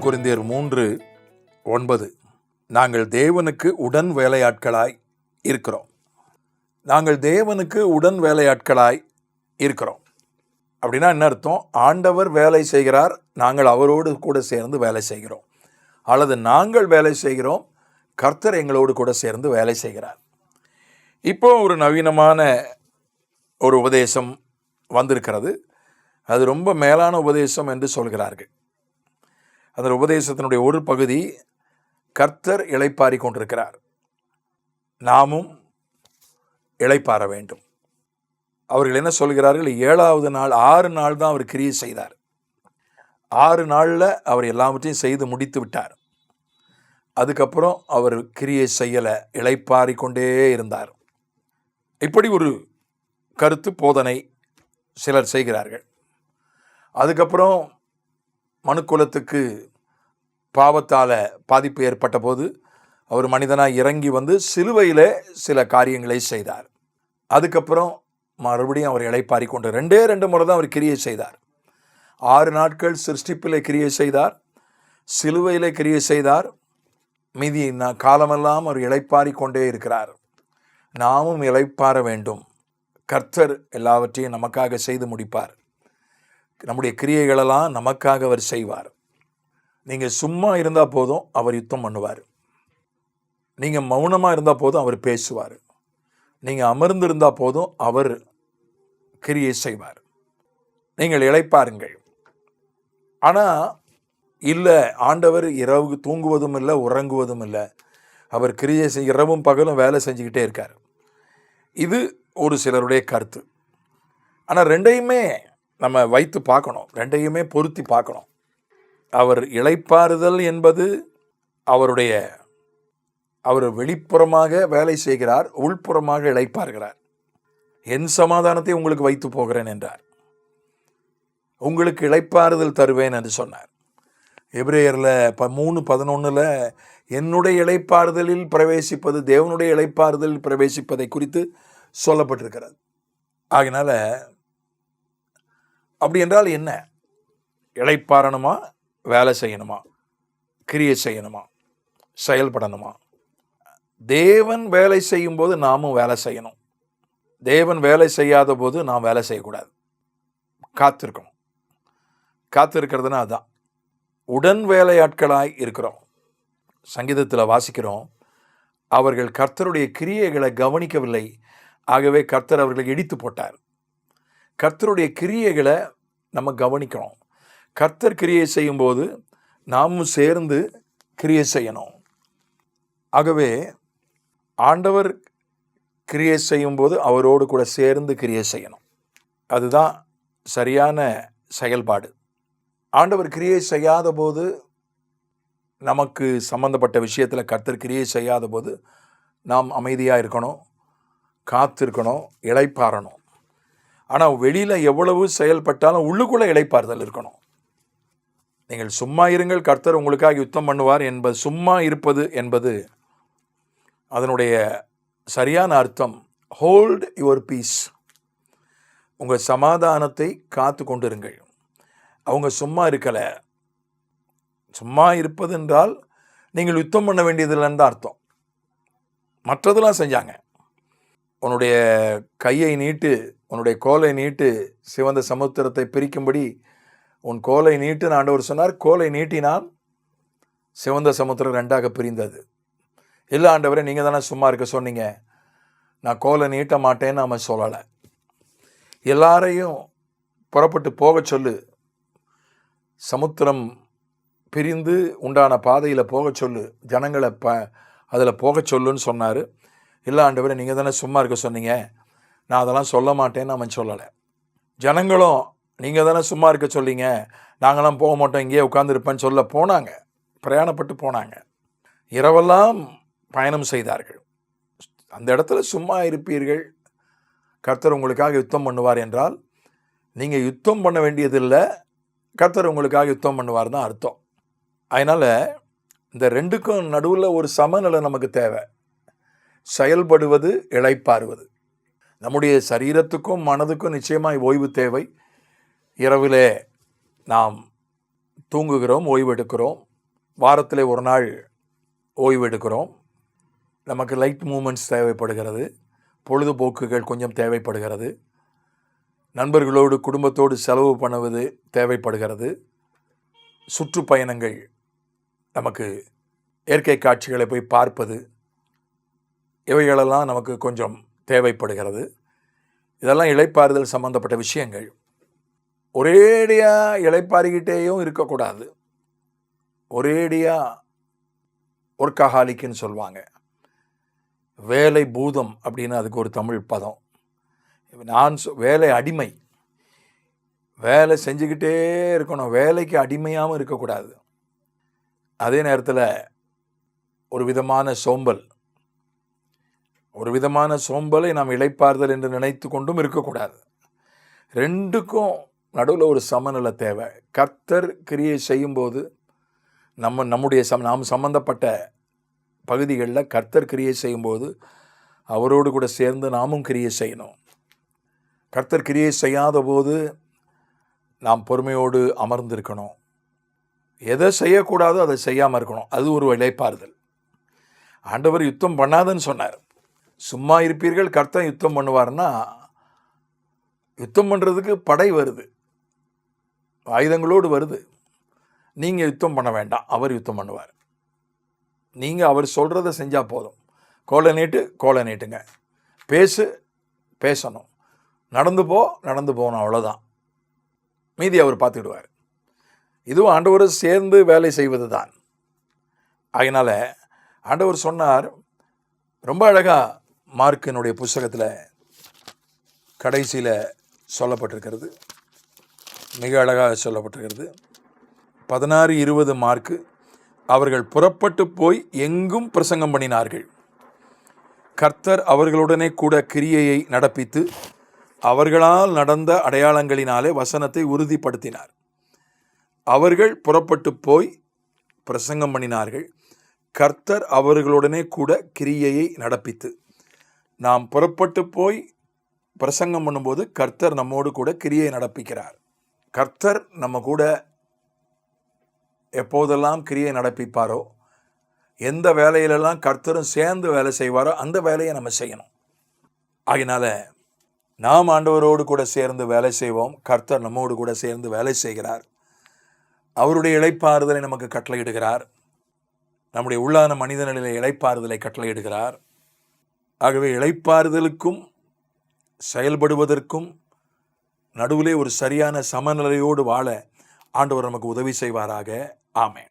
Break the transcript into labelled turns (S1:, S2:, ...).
S1: குருந்தியர் மூன்று ஒன்பது. நாங்கள் தேவனுக்கு உடன் வேலையாட்களாய் இருக்கிறோம். நாங்கள் தேவனுக்கு உடன் வேலையாட்களாய் இருக்கிறோம். அப்படின்னா என்ன அர்த்தம்? ஆண்டவர் வேலை செய்கிறார் நாங்கள் அவரோடு கூட சேர்ந்து வேலை செய்கிறோம். அல்லது நாங்கள் வேலை செய்கிறோம் கர்த்தர் எங்களோடு கூட சேர்ந்து வேலை செய்கிறார். இப்போ ஒரு நவீனமான ஒரு உபதேசம் வந்திருக்கிறது. அது ரொம்ப மேலான உபதேசம் என்று சொல்கிறார்கள். அந்த உபதேசத்தினுடைய ஒரு பகுதி கர்த்தர் இளைப்பாரி கொண்டிருக்கிறார். நாமும் இளைப்பாற வேண்டும். அவர்கள் என்ன சொல்கிறார்கள்? ஏழாவது நாள் ஆறு நாள் தான் அவர் கிரியை செய்தார். ஆறு நாளில் அவர் எல்லாவற்றையும் செய்து முடித்து விட்டார். அதுக்கப்புறம் அவர் கிரியை செய்யலை இளைப்பாரி கொண்டே இருந்தார். இப்படி ஒரு கருத்து போதனை சிலர் செய்கிறார்கள். அதுக்கப்புறம் மனுக்குலத்துக்கு பாவத்தால் பாதிப்பு ஏற்பட்ட போது அவர் மனிதனாக இறங்கி வந்து சிலுவையில் சில காரியங்களை செய்தார். அதுக்கப்புறம் மறுபடியும் அவர் இழைப்பாரி கொண்டு ரெண்டே ரெண்டு முறை தான் அவர் கிரியை செய்தார். ஆறு நாட்கள் சிருஷ்டிப்பிலே கிரியை செய்தார் சிலுவையில் கிரியை செய்தார். மீதி நா- காலமெல்லாம் அவர் இழைப்பாரி கொண்டே இருக்கிறார். நாமும் இளைப்பாற வேண்டும். கர்த்தர் எல்லாவற்றையும் நமக்காக செய்து முடிப்பார். நம்முடைய கிரியைகளெல்லாம் நமக்காக அவர் செய்வார். நீங்கள் சும்மா இருந்தால் போதும் அவர் யுத்தம் பண்ணுவார். நீங்கள் மௌனமாக இருந்தால் போதும் அவர் பேசுவார். நீங்கள் அமர்ந்திருந்தால் போதும் அவர் கிரியை செய்வார். நீங்கள் இழைப்பாருங்கள். ஆனால் இல்லை ஆண்டவர் இரவு தூங்குவதும் இல்லை உறங்குவதும் இல்லை. அவர் கிரியை செய் இரவும் பகலும் வேலை செஞ்சுக்கிட்டே இருக்கார். இது ஒரு சிலருடைய கருத்து. ஆனால் ரெண்டையுமே நம்ம வைத்து பார்க்கணும். ரெண்டையுமே பொருத்தி பார்க்கணும். அவர் இழைப்பாறுதல் என்பது அவருடைய அவர் வெளிப்புறமாக வேலை செய்கிறார் உள்புறமாக இழைப்பார்கிறார் என் சமாதானத்தை உங்களுக்கு வைத்து போகிறேன் என்றார். உங்களுக்கு இழைப்பாறுதல் தருவேன் என்று சொன்னார். எபிரேயரில் ப மூணு பதினொன்றில் என்னுடைய இழைப்பாறுதலில் பிரவேசிப்பது தேவனுடைய இழைப்பாறுதலில் பிரவேசிப்பதை குறித்து சொல்லப்பட்டிருக்கிறது. ஆகினால அப்படி என்றால் என்ன? இளைப்பாறணுமா? வேலை செய்யணுமா? கிரியை செய்யணுமா? செயல்படணுமா? தேவன் வேலை செய்யும்போது நாமும் வேலை செய்யணும். தேவன் வேலை செய்யாத போது நாம் வேலை செய்யக்கூடாது. காத்திருக்கணும். காத்திருக்கிறதுனா அதுதான் உடன் வேலையாட்களாய் இருக்கிறோம். சங்கீதத்தில் வாசிக்கிறோம் அவர்கள் கர்த்தருடைய கிரியைகளை கவனிக்கவில்லை. ஆகவே கர்த்தர் அவர்களை இடித்து போட்டார். கர்த்தருடைய கிரியைகளை நம்ம கவனிக்கணும். கர்த்தர் கிரியை செய்யும்போது நாமும் சேர்ந்து கிரியை செய்யணும். ஆகவே ஆண்டவர் கிரியை செய்யும்போது அவரோடு கூட சேர்ந்து கிரியை செய்யணும். அதுதான் சரியான செயல்பாடு. ஆண்டவர் கிரியை செய்யாத போது நமக்கு சம்பந்தப்பட்ட விஷயத்தில் கர்த்தர் கிரியை செய்யாத போது நாம் அமைதியாக இருக்கணும் காத்திருக்கணும் இளைப்பாறணும். ஆனால் வெளியில் எவ்வளவு செயல்பட்டாலும் உள்ளுக்குள்ளே இளைப்பாறுதல் இருக்கணும். நீங்கள் சும்மா இருங்கள் கர்த்தர் உங்களுக்காக யுத்தம் பண்ணுவார் என்பது சும்மா இருப்பது என்பது அதனுடைய சரியான அர்த்தம். ஹோல்ட் யுவர் பீஸ் உங்கள் சமாதானத்தை காத்து கொண்டிருங்கள். அவங்க சும்மா இருக்கலை. சும்மா இருப்பது என்றால் நீங்கள் யுத்தம் பண்ண வேண்டியதில்லைன்னு தான் அர்த்தம். மற்றதெல்லாம் செஞ்சாங்க. உன்னுடைய கையை நீட்டு உன்னுடைய கோலை நீட்டு சிவந்த சமுத்திரத்தை பிரிக்கும்படி உன் கோலை நீட்டு ஆண்டவர் சொன்னார். கோலை நீட்டினால் சிவந்த சமுத்திரம் ரெண்டாக பிரிந்தது. இல்லை ஆண்டவரே நீங்கள் தானே சும்மா இருக்க சொன்னீங்க. நான் கோலை நீட்ட மாட்டேன்னு அவன் சொல்லலை. எல்லாரையும் புறப்பட்டு போகச் சொல்லு. சமுத்திரம் பிரிந்து உண்டான பாதையில் போகச் சொல்லு. ஜனங்களை ப அதில் போகச் சொல்லுன்னு சொன்னார். இல்லை ஆண்டவரே நீங்கள் தானே சும்மா இருக்க சொன்னீங்க. நான் அதெல்லாம் சொல்ல மாட்டேன்னு அவன் சொல்லலை. ஜனங்களும் நீங்கள் தானே சும்மா இருக்க சொல்லிங்க நாங்களாம் போக மாட்டோம் இங்கேயே உட்காந்துருப்பேன்னு சொல்ல போனாங்க. பிரயாணப்பட்டு போனாங்க. இரவெல்லாம் பயணம் செய்தார்கள். அந்த இடத்துல சும்மா இருப்பீர்கள். கர்த்தர் உங்களுக்காக யுத்தம் பண்ணுவார் என்றால் நீங்கள் யுத்தம் பண்ண வேண்டியதில்லை. கர்த்தர் உங்களுக்காக யுத்தம் பண்ணுவார் தான் அர்த்தம். அதனால் இந்த ரெண்டுக்கும் நடுவில் ஒரு சமநிலை நமக்கு தேவை. செயல்படுவது இழைப்பாறுவது நம்முடைய சரீரத்துக்கும் மனதுக்கும் நிச்சயமாய் ஓய்வு தேவை. இரவிலே நாம் தூங்குகிறோம் ஓய்வெடுக்கிறோம் வாரத்தில் ஒரு நாள் ஓய்வெடுக்கிறோம் நமக்கு லைட் மூமெண்ட்ஸ் தேவைப்படுகிறது. பொழுதுபோக்குகள் கொஞ்சம் தேவைப்படுகிறது. நண்பர்களோடு குடும்பத்தோடு செலவு பண்ணுவது தேவைப்படுகிறது. சுற்றுப்பயணங்கள் நமக்கு இயற்கை காட்சிகளை போய் பார்ப்பது இவைகளெல்லாம் நமக்கு கொஞ்சம் தேவைப்படுகிறது. இதெல்லாம் இழைப்பாறுதல் சம்பந்தப்பட்ட விஷயங்கள். ஒரேடியாக இளைப்பாறிக்கிட்டேயும் இருக்கக்கூடாது. ஒரேடியாக ஒர்க்கஹாலிக்குன்னு சொல்லுவாங்க வேலை பூதம் அப்படின்னு அதுக்கு ஒரு தமிழ் பதம். நான் சொ- வேலை அடிமை. வேலை செஞ்சுக்கிட்டே இருக்கணும். வேலைக்கு அடிமையாகவும் இருக்கக்கூடாது. அதே நேரத்தில் ஒரு விதமான சோம்பல். ஒரு விதமான சோம்பலை நாம் இழைப்பார்தல் என்று நினைத்து கொண்டும் இருக்கக்கூடாது. ரெண்டுக்கும் நடுவில் ஒரு சமநிலை தேவை. கர்த்தர் கிரியை செய்யும்போது நம்ம நம்முடைய சம் நாம் சம்பந்தப்பட்ட பகுதிகளில் கர்த்தர் கிரியை செய்யும்போது அவரோடு கூட சேர்ந்து நாமும் கிரியை செய்யணும். கர்த்தர் கிரியை செய்யாத போது நாம் பொறுமையோடு அமர்ந்திருக்கணும். எதை செய்யக்கூடாதோ அதை செய்யாமல் இருக்கணும். அது ஒரு இழைப்பாறுதல். ஆண்டவர் யுத்தம் பண்ணாதன்னு சொன்னார். சும்மா இருப்பீர்கள் கர்த்தன் யுத்தம் பண்ணுவார்னா யுத்தம் பண்ணுறதுக்கு படை வருது. ஆயுதங்களோடு வருது. நீங்கள் யுத்தம் பண்ண வேண்டாம். அவர் யுத்தம் பண்ணுவார். நீங்கள் அவர் சொல்கிறத செஞ்சால் போதும். கோலை நீட்டு கோலை நீட்டுங்க. பேசு பேசணும். நடந்து போ நடந்து போகணும் அவ்வளோதான் மீதி அவர் பார்த்துக்கிடுவார். இதுவும் ஆண்டவர் சேர்ந்து வேலை செய்வது தான் அதனால் ஆண்டவர் சொன்னார் ரொம்ப அழகாக மார்க்கினுடைய புஸ்தகத்தில் கடைசியில் சொல்லப்பட்டிருக்கிறது. மிக அழகாக சொல்லப்பட்டிருக்கிறது. பதினாறு இருபது மார்க்கு அவர்கள் புறப்பட்டு போய் எங்கும் பிரசங்கம் பண்ணினார்கள். கர்த்தர் அவர்களுடனே கூட கிரியையை நடப்பித்து அவர்களால் நடந்த அடையாளங்களினாலே வசனத்தை உறுதிப்படுத்தினார். அவர்கள் புறப்பட்டு போய் பிரசங்கம் பண்ணினார்கள். கர்த்தர் அவர்களுடனே கூட கிரியையை நடப்பித்து நாம் புறப்பட்டு போய் பிரசங்கம் பண்ணும்போது கர்த்தர் நம்மோடு கூட கிரியை நடப்பிக்கிறார். கர்த்தர் நம்ம கூட எப்போதெல்லாம் கிரியை நடப்பிப்பாரோ எந்த வேலையிலெல்லாம் கர்த்தரும் சேர்ந்து வேலை செய்வாரோ அந்த வேலையை நம்ம செய்யணும். ஆகினால நாம் ஆண்டவரோடு கூட சேர்ந்து வேலை செய்வோம் கர்த்தர் நம்மோடு கூட சேர்ந்து வேலை செய்கிறார். அவருடைய இழைப்பாறுதலை நமக்கு கட்டளையிடுகிறார். நம்முடைய உள்ளான மனிதனிலே இழைப்பாறுதலை கட்டளையிடுகிறார். ஆகவே இளைப்பாறுதலுக்கும் செயல்படுவதற்கும் நடுவிலே ஒரு சரியான சமநிலையோடு வாழ ஆண்டவர் நமக்கு உதவி செய்வாராக. ஆமேன்.